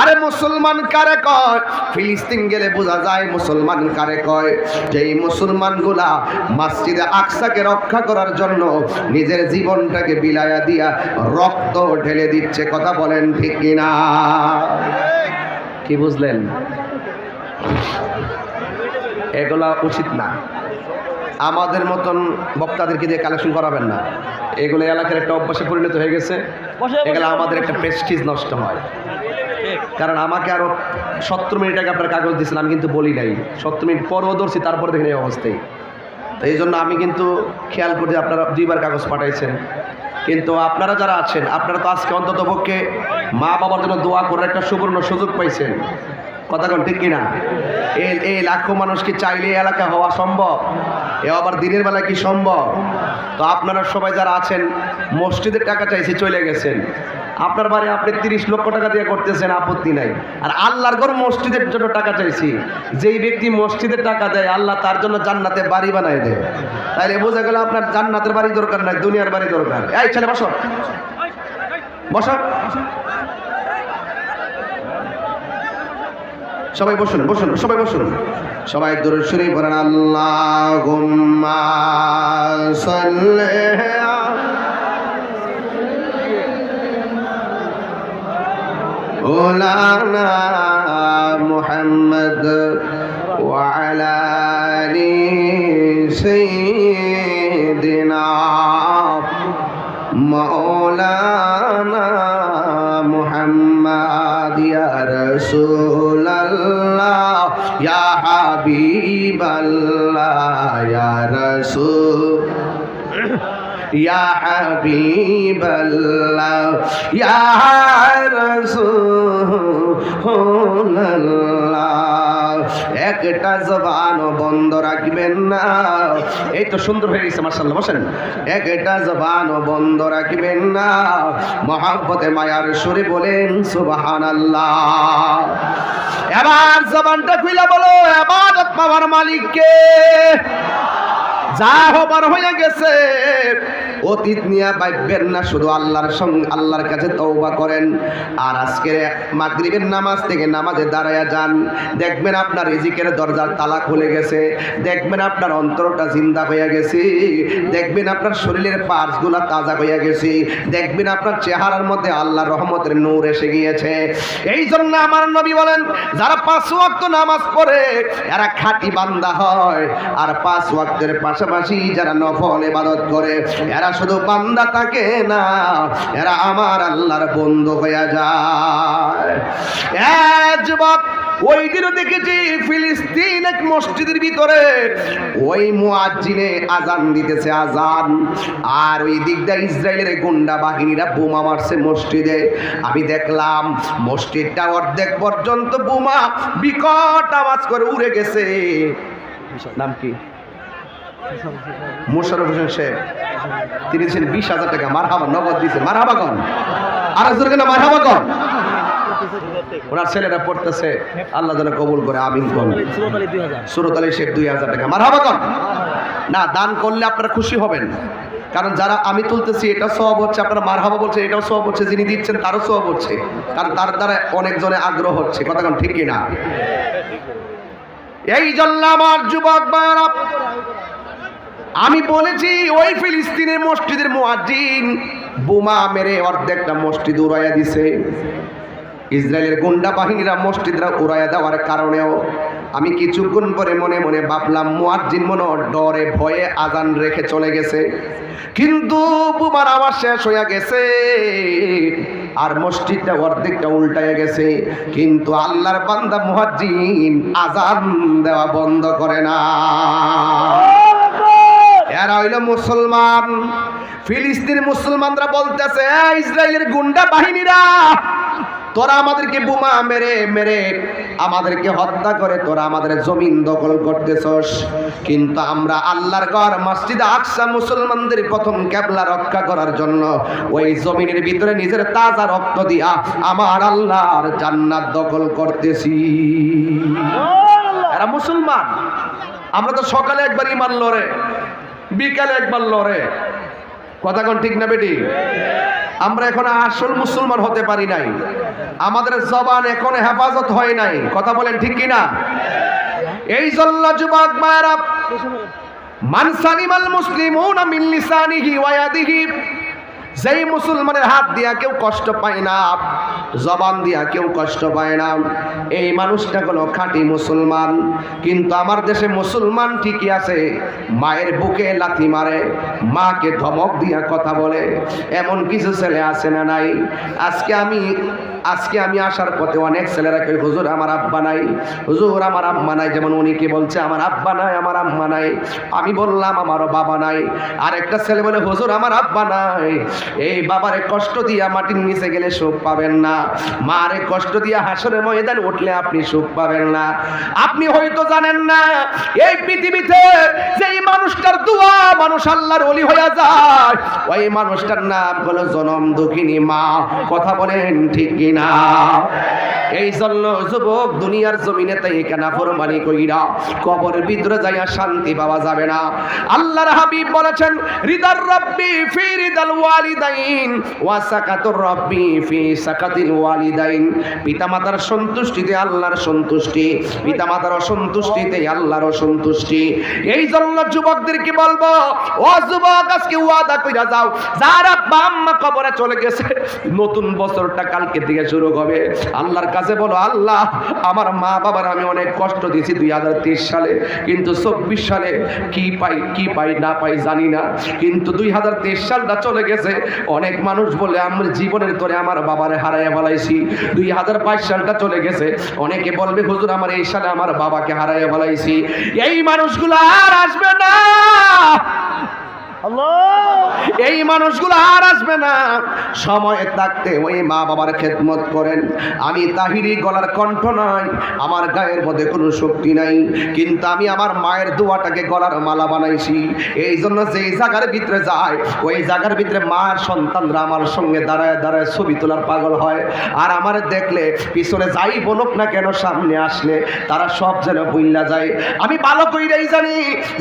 আরে মুসলমান কারে কয়? ফিলিস্তিন গেলে বোঝা যায় মুসলমান কারে কয়। যে যেই মুসলমানগুলা মসজিদে আকসাকে রক্ষা করার জন্য নিজের জীবনটাকে বিলায়া দিয়া রক্ত ঢেলে দিচ্ছে কথা বলেন ঠিক কিনা? কি বুঝলেন? এগুলা উচিত না। আমাদের মতন বক্তাদেরকে দিয়ে কালেকশন করাবেন না। এগুলো এলাকার একটা অভ্যাসে পরিণত হয়ে গেছে। এগুলো আমাদের একটা প্রেস্টিজ নষ্ট হয়। কারণ আমাকে আরও সত্তর মিনিট আগে আপনার কাগজ দিয়েছিলাম আমি কিন্তু বলি নাই। সত্তর মিনিট পরও ধরছি, তারপরে দেখেন এই অবস্থায়। তো এই জন্য আমি কিন্তু খেয়াল করি আপনারা দুইবার কাগজ পাঠাইছেন। কিন্তু আপনারা যারা আছেন, আপনারা তো আজকে অন্তত পক্ষে মা বাবার জন্য দোয়া করার একটা সুবর্ণ সুযোগ পাইছেন। কথা কোন ঠিক কিনা? এই এই লাখো মানুষ কি চাইলে এলাকা হওয়া সম্ভব? এ আবার দিনের বেলা কি সম্ভব? তো আপনারা সবাই যারা আছেন, মসজিদের টাকা চাইছে চলে গেছেন। আপনার বাড়ি আপনি তিরিশ লক্ষ টাকা দিয়ে করতেছেন, আপত্তি নাই। আর আল্লাহর ঘর মসজিদের জন্য টাকা চাইছি। যেই ব্যক্তি মসজিদের টাকা দেয়, আল্লাহ তার জন্য জান্নাতে বাড়ি বানায় দেয়। তাইলে বোঝা গেল আপনার জান্নাতের বাড়ি দরকার নাই, দুনিয়ার বাড়ি দরকার। এই ছেলে, বসো। বসো। সবাই বসুন বসুন, সবাই বসুন। সবাই দূরে সরে বলেন আল্লাহ مولانا محمد وعلى آل سيدنا مولانا محمد يا رسول الله يا حبيب الله يا رسول ইয়া হাবিবাল্লাহ, ইয়া রাসূলুল্লাহ। একটা জবান বন্ধ রাখবেন না। এই তো সুন্দর হয়ে গেছে মার্শাল্লাহ বসেন। একটা জবান বন্ধ রাখবেন না। মহাব্বতে মায়ার সুরে বলেন, সুবহানাল্লাহ। এবার জবানটা খুলে বলো এবার পাওয়ার মালিককে। যা হবার হয়ে গেছে, অতীত নিয়ে ভাববেন না, শুধু আল্লাহর সঙ্গে, আল্লাহর কাছে তওবা করেন। আর আজকে মাগরিবের নামাজ থেকে নামাজে দাঁড়ায়া যান। দেখবেন আপনার রিজিকের দরজার তালা খুলে গেছে। দেখবেন আপনার অন্তরটা জিন্দা হয়ে গেছে। দেখবেন আপনার শরীরের পার্টসগুলা তাজা হয়ে গেছে। দেখবেন আপনার চেহারার মধ্যে আল্লাহর রহমতের নূর এসে গিয়েছে। এই জন্য আমার নবী বলেন, যারা পাঁচ ওয়াক্ত নামাজ পড়ে, এরা খাঁটি বান্দা হয়। আর পাঁচ ওয়াক্তের পাশাপাশি যারা নফল ইবাদত করে, এরা শুধু বান্দা থাকে না, এরা আমার আল্লাহর বন্ধু হয়ে যায়। ওই দিনও দেখেছি ফিলিস্তিন এক মসজিদের ভিতরে ওই মুয়াজ্জিনে আজান দিতেছে আজান আর ওই দিকটা ইসরায়েলের গুন্ডা বাহিনীরা বোমা মারছে মসজিদে। আমি দেখলাম মসজিদটা অর্ধেক পর্যন্ত বোমা বিকট আওয়াজ করে উড়ে গেছে। নাম কি? মোশারফ হোসেন শেখ। তিনি দিয়েছেন বিশ হাজার টাকা মারহাবা, নগদ দিয়েছেন। মারহাবা কন? আর না মারহাবা কন? ওনার ছেলেরা পড়তেছে, আল্লাহ যেন কবুল করে, আমিন কন। সুরত আলী শেখ দুই হাজার টাকা। মারহাবা কন? না, দান করলে আপনারা খুশি হবেন। কারণ যারা আমি তুলতেছি, এটা সব হচ্ছে, আপনারা মারহাবা বলছে এটাও সব হচ্ছে, যিনি দিচ্ছেন, তারও সব হচ্ছে। কারণ তার দ্বারা অনেকজনে আগ্রহ হচ্ছে, কথা কোন ঠিক কিনা? এই জন্য আমার যুবক ভাইয়েরা আমি বলেছি, ওই ফিলিস্তিনের মসজিদের মুয়াজ্জিন বোমা মেরে অর্ধেকটা মসজিদ উড়াইয়া দিছে। ইসরায়েলের গুন্ডা বাহিনীরা মসজিদরা উড়াইয়া দেওয়ার কারণেও আমি কিছুক্ষণ পরে মনে মনে ভাবলাম, মুয়াজ্জিন মনে ডরে, ভয়ে আজান রেখে চলে গেছে। কিন্তু বোমার আওয়াজ শেষ হয়ে গেছে আর মসজিদটা অর্ধেকটা উল্টাইয়া গেছে। কিন্তু আল্লাহর বান্দা মুয়াজ্জিন আজান দেওয়া বন্ধ করে না। এরা হইল মুসলমান। ফিলিস্তিন মুসলমানরা বলতেছে "এ, ইসরায়েলের গুন্ডা বাহিনীরা তোরা আমাদেরকে বোমা মেরে মেরে আমাদেরকে হত্যা করে তোরা আমাদের জমিন দখল করতেছস। কিন্তু আমরা আল্লাহর ঘর মসজিদ আকসা মুসলমানদের প্রথম কেবলা রক্ষা করার জন্য ওই জমিনের ভিতরে নিজের তাজা রক্ত দিয়া আমার আল্লাহর জান্নাত দখল করতেছি। এরা মুসলমান। আমরা তো সকালে একবার ইমান লড়ে। বিকালে একবার লড়ে। কথা কোন ঠিক না বেটি? আমরা এখন আসল মুসলমান হতে পারি নাই। আমাদের জবান এখন হেফাজত হয় নাই। কথা বলেন ঠিক কিনা এই জন্য যুবক মায়েরা, মান মিন ওয়া ইয়াদিহি, যেই মুসলমানের হাত দিয়া কেউ কষ্ট পায় না। জবান দিয়া কেউ কষ্ট পায় না। এই মানুষটা হলো খাঁটি মুসলমান। কিন্তু আমার দেশে মুসলমান ঠিকই আছে। মায়ের বুকে লাথি মারে, মাকে ধমক দিয়া কথা বলে। এমন কিছু ছেলে আছে না নাই? আজকে আমি আজকে আমি আসার পথে অনেক ছেলেরা কই হুজুর, আমার আব্বা নাই। হুজুর, আমার আম্মা নাই। যেমন উনি কি বলছে, আমার আব্বা নাই, আমার আম্মা নাই। আমি বললাম, আমারও বাবা নাই। আর একটা ছেলে বলে, হুজুর, আমার আব্বা নাই। এই বাবারে কষ্ট দিয়া মাটির নিচে গেলে সুখ পাবেন না। মারে কষ্ট দিয়া হাসরের ময়দান উঠলে আপনি সুখ পাবেন না। আপনি হয়তো জানেন না, এই পৃথিবীতে যেই মানুষটার দোয়া মানুষ আল্লাহর ওলি হয়ে যায়, ওই মানুষটার নাম হলো জনম দুঃখিনী মা। কথা বলেন ঠিক কিনা এই জন্য যুবক দুনিয়ার জমিনে তাই কেনা ফরমানি কইরা কবরের ভিতরে যাইয়া শান্তি পাওয়া যাবে না। আল্লাহর হাবিব বলেছেন, রিদার রব্বি ফি রিদাল ওয়ালিদাইন, ওয়া সাকাতুর রব্বি ফি সাকাতিল ওয়ালিদাইন। পিতামাতার সন্তুষ্টিতে আল্লাহর সন্তুষ্টি, পিতামাতার অসন্তুষ্টিতে আল্লাহর অসন্তুষ্টি। এই জন্য যুবকদেরকে বলব, ও যুবক, আজকে ওয়াদা কইরা যাও। যারা বাম্মা কবরে চলে গেছে, নতুন বছরটা কালকে থেকে শুরু হবে। আল্লাহর কাছে বলো, আল্লাহ, আমার মা বাবার আমি অনেক কষ্ট দিয়েছি দুই হাজার তেইশ সালে। কিন্তু চব্বিশ সালে কি পাই কি পাই না পাই জানি না। কিন্তু দুই হাজার তেইশ সালটা চলে গেছে। অনেক মানুষ বলে, আমার জীবনের তোরে আমার বাবারে হারাইয়া বলাইছি দুই হাজার বাইশ সালটা চলে গেছে। অনেকে বলবে, হুজুর, আমার এই সালে আমার বাবাকে হারাইয়া বলাইছি এই মানুষগুলো আর আসবে না। এই মানুষগুলো আর আসবে না। সময় থাকতে ওই মা বাবার খেদমত করেন। আমি তাহিরি গলার কণ্ঠ নয় আমার গায়ের মধ্যে কোনো শক্তি নাই। কিন্তু আমি আমার মায়ের দোয়াটাকে গলার মালা বানাইছি। এই জন্য যেই জায়গার ভিতরে যায়, ওই জায়গার ভিতরে মায়ের সন্তানরা আমার সঙ্গে দাঁড়ায় দাঁড়ায় ছবি তোলার পাগল হয়। আর আমার দেখলে, পিছনে যাই বলুক না কেন, সামনে আসলে তারা সব যেন বইলা যায়। আমি ভালো কইরাই জানি,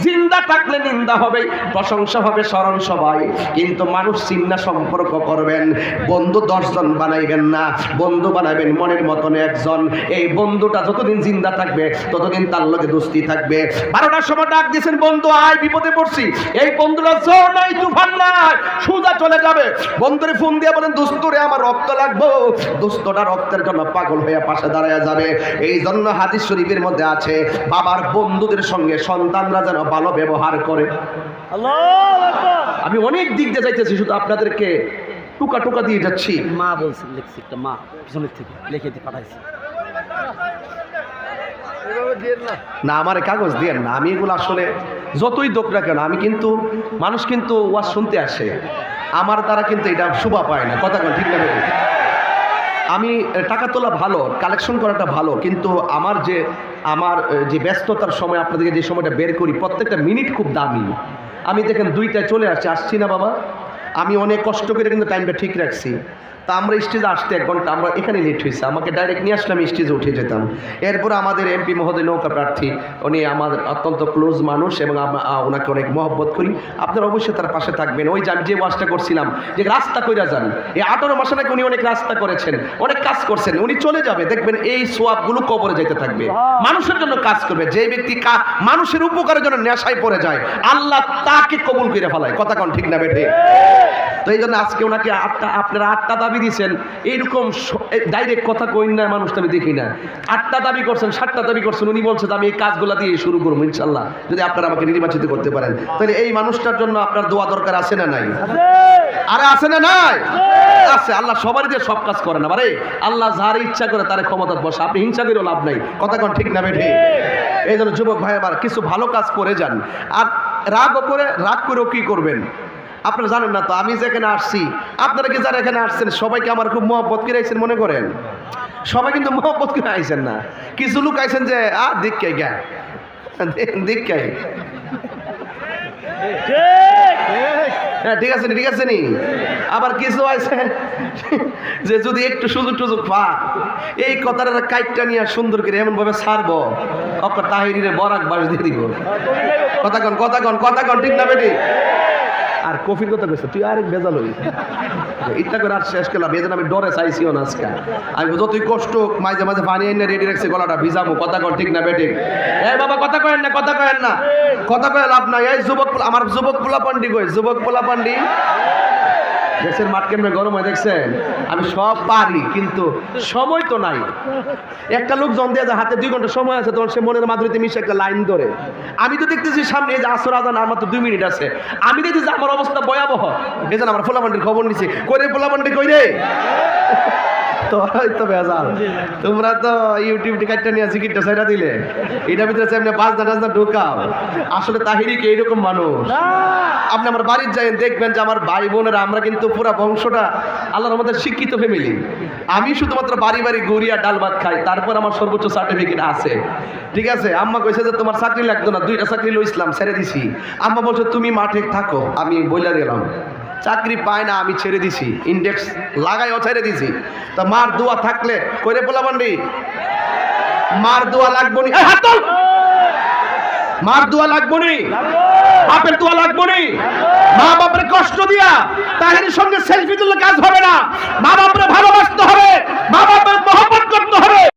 জিন্দা থাকলে নিন্দা হবে প্রশংসা হবে স্মরণ সবাই। কিন্তু মানুষ চিন্তা সম্পর্ক করবেন, বন্ধু দশজন বানাইবেন না, বন্ধু বানাবেন মনের মতন একজন। এই বন্ধুটা যতদিন জিন্দা থাকবে, ততদিন তার লগে দোস্তি থাকবে। বারোটার সময় ডাক দিয়েছেন, বন্ধু, আয়, বিপদে পড়ছি। এই বন্ধুরা জোর নাই, তুফান নাই, সুজা চলে যাবে। বন্ধুরে ফোন দিয়ে বলেন, দোস্তরে, আমার রক্ত লাগবো। দোস্তটা রক্তের জন্য পাগল হয়ে পাশে দাঁড়ায় যাবে। এই জন্য হাদিস শরীফের মধ্যে আছে, বাবার বন্ধুদের সঙ্গে সন্তানরা যেন ভালো ব্যবহার করে। আমি অনেক দিক দিয়ে যাইতেছি শুধু আপনাদেরকে টুকা টুকা দিয়ে যাচ্ছি। মা বলছে লিখছি একটা মা পিছনের থেকে লিখে দিয়ে পাঠাইছে। না আমার কাগজ দিয়ে না। আমি এগুলো আসলে যতই দোক না কেন আমি কিন্তু মানুষ কিন্তু ওয়াজ শুনতে আসে। আমার দ্বারা কিন্তু এটা শোভা পায় না। কথা কোন ঠিক না আমি টাকা তোলা ভালো কালেকশন করাটা ভালো কিন্তু আমার যে আমার যে ব্যস্ততার সময় আপনাদেরকে যে সময়টা বের করি প্রত্যেকটা মিনিট খুব দামি। আমি দেখেন দুইটায় চলে আসছি আসছি না বাবা। আমি অনেক কষ্ট করে কিন্তু টাইমটা ঠিক রাখছি। তা আমরা স্টেজে আসতে এক ঘণ্টা আমরা এখানে লেট হয়েছে। আমাকে ডাইরেক্ট নিয়ে আসলাম স্টেজে উঠে যেতাম। এরপর আমাদের এমপি মহোদয় নৌকা প্রার্থী উনি আমাদের অত্যন্ত ক্লোজ মানুষ এবং ওনাকে অনেক মহব্বত করি। আপনারা অবশ্যই তার পাশে থাকবেন। ওই যে আমি যে ওয়াজটা করছিলাম যে রাস্তা কইরা যান এই আঠারো মাসে নাকি উনি অনেক রাস্তা করেছেন অনেক কাজ করছেন উনি চলে যাবে। দেখবেন এই সোয়াবগুলো কবরে যেতে থাকবে। মানুষের জন্য কাজ করবে। যে ব্যক্তি মানুষের উপকারের জন্য নেশায় পড়ে যায় আল্লাহ তাকে কবুল করে ফেলায়। কথা কোন ঠিক না বেঠে? তো এই জন্য আজকে ওনাকে আটটা আপনারা আটটা দাবি দিয়েছেন এইরকম ডাইরেক্ট কথা কই না মানুষ আমি দেখি না আটটা দাবি করছেন, সাতটা দাবি করছেন, উনি বলছেন আমি এই কাজগুলো দিয়ে শুরু করব ইনশাল্লাহ, যদি আপনারা আমাকে নির্বাচিত করতে পারেন। তাহলে এই মানুষটার জন্য আপনার দোয়া দরকার আছে না নাই? আরে আছে না নাই? আছে, আল্লাহ সবারই দিয়ে সব কাজ করে না বারে আল্লাহ যার ইচ্ছা করে তার ক্ষমতা বসে, আপনি হিংসা করেও লাভ নাই। কথা কোন ঠিক না বেঠে? এই জন্য যুবক ভাই আমার, কিছু ভালো কাজ করে যান। আর রাগও করে, রাগ করেও কি করবেন? আপনারা জানেন না তো, আমি যেখানে আসছি, আপনারা কি যারা এখানে আসছেন, সবাইকে আমার খুব মহব্বত করে আইছেন, মনে করেন? সবাই কিন্তু মহব্বত করে আইছেন না। কিছু লোক আইছেন যে, আ দিককে জ্ঞান দিককে হ্যাঁ ঠিক আছে ঠিক আছে নি। আবার কিছু আছে যে, যদি একটু সুযোগ টুযোগ পা, এই কথাটা কাইটটা নিয়ে সুন্দর করে এমন ভাবে ছাড়বো, অকর তাহিরিরে বরাক বাস দিয়ে দিব। কথা কন কথা কন কথা কন, ঠিক না বেটি? আর কফির কথা কইছে, তুই আরেক বেজাল হই ইচ্ছা করে আর শেষ এই জন্য আমি ডরে চাইছিও না আজকে। আমি যতই কষ্ট মাঝে মাঝে পানি এনে রেডি রাখছি, গলাটা ভিজামো, কথা কর, ঠিক না বেটে এই বাবা, কথা কয়েন না, কথা কয়েন না, কথা কয়ে লাভ নাই। এই যুবক আমার যুবক পোলা পান্ডি কই? যুবক পোলা পান্ডি দেশের মাঠ কেমনে গরম হয় দেখছেন? আমি সব পারি, কিন্তু সময় তো নাই। একটা লোক জন দিয়ে হাতে দুই ঘণ্টা সময় আছে, তখন সে মনের মাধুরীতে মিশে একটা লাইন ধরে। আমি তো দেখতেছি সামনে যে আসর আজান আমার তো দুই মিনিট আছে। আমি দেখতেছি আমার অবস্থা ভয়াবহ। এই জন্য আমার ফোলামান্ডির খবর নিছি। কই রে ফোলামান্ডি কই রে? তোরাই তো বেজাল তোমরা তো ইউটিউব টিকাটটা নিয়ে জিকিরটা সাইডা দিলে। এটার ভিতরে ঢোকাও। আসলে তাহিরি কি এইরকম মানুষ? আপনি আমার বাড়ির যাই দেখবেন যে আমার ভাই বোনেরা আমরা কিন্তু পুরো বংশটা আল্লাহর আমাদের শিক্ষিত ফ্যামিলি আমি শুধুমাত্র বাড়ি বাড়ি গড়িয়া ডাল ভাত খাই তারপর আমার সর্বোচ্চ সার্টিফিকেট আছে। ঠিক আছে? আম্মা কইছে যে তোমার চাকরি লাগতো না দুইটা চাকরি লো ইসলাম ছেড়ে দিছি। আম্মা বলছে তুমি মাঠে থাকো আমি বইলা গেলাম চাকরি পায় না, আমি ছেড়ে দিছি। ইন্ডেক্স লাগাইও ছেড়ে দিছি। তা মার দোয়া থাকলে করে বলাবান রে মার দোয়া লাগবো নি? মার দোয়া লাগবো নি? বাপের দোয়া লাগবো নি? মা বাপের কষ্ট দিয়া তাহের সঙ্গে সেলফি তুলে কাজ হবে না। মা বাপের ভালোবাসতে হবে। মা বাপের মহব্বত করতে হবে।